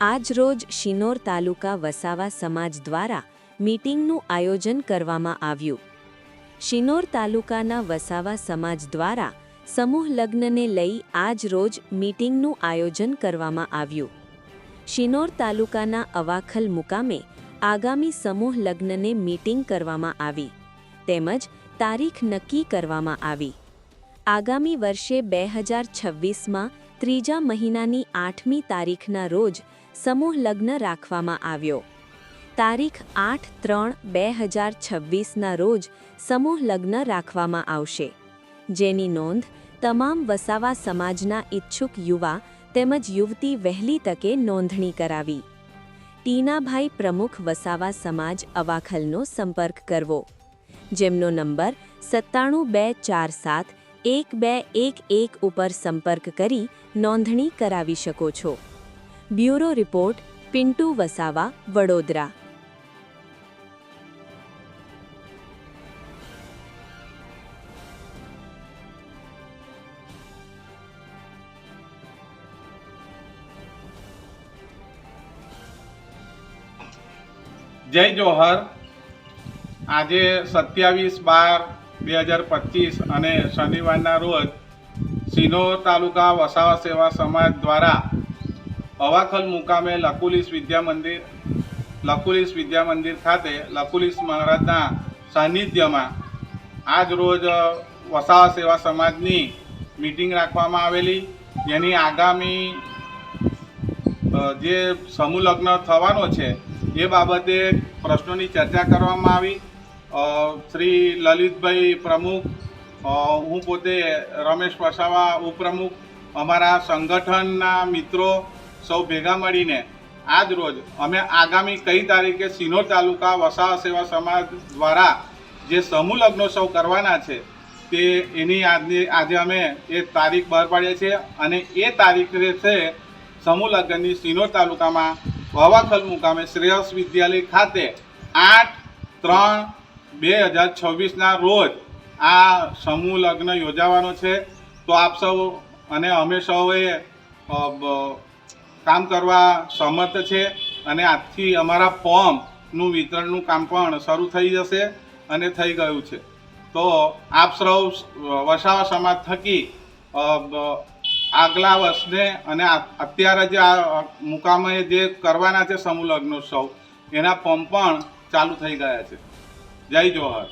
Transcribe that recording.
આજરોજ શિનોર તાલુકા વસાવા સમાજ દ્વારા મીટિંગનું આયોજન કરવામાં આવ્યું. શિનોર તાલુકાના વસાવા સમાજ દ્વારા સમૂહ લગ્નને લઈ આજરોજ મીટિંગનું આયોજન કરવામાં આવ્યું. શિનોર તાલુકાના અવાખલ મુકામે આગામી સમૂહ લગ્નને મીટિંગ કરવામાં આવી. તેમજ તારીખ નક્કી કરવામાં આવી. આગામી વર્ષે બે હજાર છવ્વીસમાં ત્રીજા મહિનાની આઠમી તારીખના રોજ સમૂહ લગ્ન રાખવામાં આવ્યો. તારીખ આઠ ત્રણ બે હજાર છવ્વીસના રોજ સમૂહ લગ્ન રાખવામાં આવશે. જેની નોંધ તમામ વસાવા સમાજના ઈચ્છુક યુવા તેમજ યુવતી વહેલી તકે નોંધણી કરાવી. ટીનાભાઈ પ્રમુખ વસાવા સમાજ અવાખલનો સંપર્ક કરવો. જેમનો નંબર સત્તાણું બે ચાર સાત એક બે એક એક ઉપર સંપર્ક કરી નોંધણી કરાવી શકો છો. Bureau report, Pintu Vasava, Vadodara. જય જોહર. આજે સત્યાવીસ બાર બે હજાર પચીસ અને શનિવારના રોજ સિનોર તાલુકા વસાવા સેવા સમાજ દ્વારા અવાખલ મુકામે લકુલીસ વિદ્યા મંદિર, લકુલીસ વિદ્યા મંદિર ખાતે લકુલીસ મહારાજના સાનિધ્યમાં આજ રોજ વસાવા સેવા સમાજની મિટિંગ રાખવામાં આવેલી. જેની આગામી જે સમૂહ લગ્ન થવાનો છે, એ બાબતે પ્રશ્નોની ચર્ચા કરવામાં આવી. શ્રી લલિતભાઈ પ્રમુખ હું પોતે રમેશ વસાવા ઉપપ્રમુખ, અમારા સંગઠનના મિત્રો સૌ ભેગા મળીને આજ રોજ અમે આગામી કઈ તારીખે સિનોર તાલુકા વસાવા સેવા સમાજ દ્વારા જે સમૂહ લગ્નોત્સવ કરવાના છે, તે એની આજની, આજે અમે એ તારીખ બહાર પાડીએ છીએ અને એ તારીખે છે સમૂહ લગ્નની સિનોર તાલુકામાં વાવાખલ મુકામે શ્રેયસ વિદ્યાલય ખાતે આઠ, ત્રણ બે હજાર છવ્વીસના રોજ આ સમૂહ લગ્ન યોજાવાનો છે. તો આપ સૌ અને અમે સૌએ કામ કરવા સમર્થ છે અને આજથી અમારા ફોર્મનું વિતરણનું કામ પણ શરૂ થઈ જશે અને થઈ ગયું છે. તો આપ સૌ વસાવા સમાજ થકી આગલા વર્ષને અને અત્યારે જે આ મુકામે જે કરવાના છે સમૂહ લગ્નોત્સવ, એના ફોર્મ પણ ચાલુ થઈ ગયા છે. જય જોહર